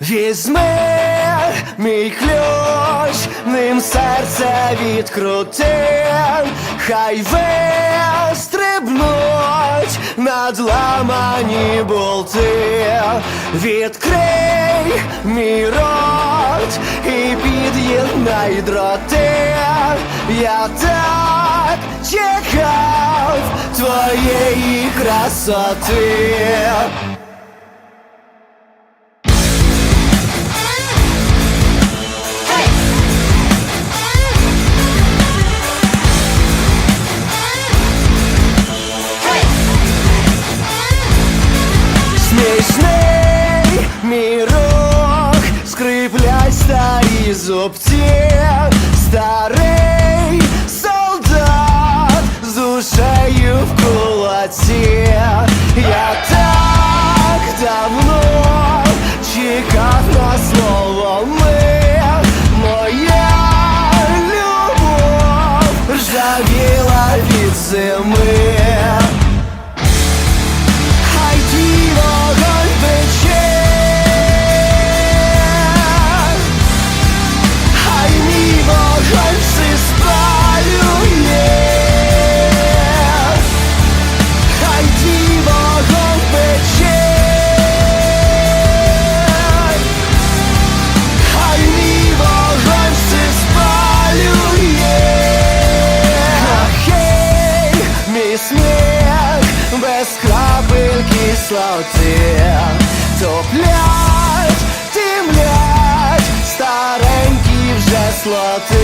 Візьми мій ключ, ним серце відкрути, хай вистрибнуть надламані болти, відкрий мій рот і під'єднай дроти. Я так чекав твоєї красоти. Зубці, старий солдат з душею в кулаці. Я так давно чекав на слово ми, моя любов ржавіла від зими. висоті, топлять, темлять, старенькі вже слоти.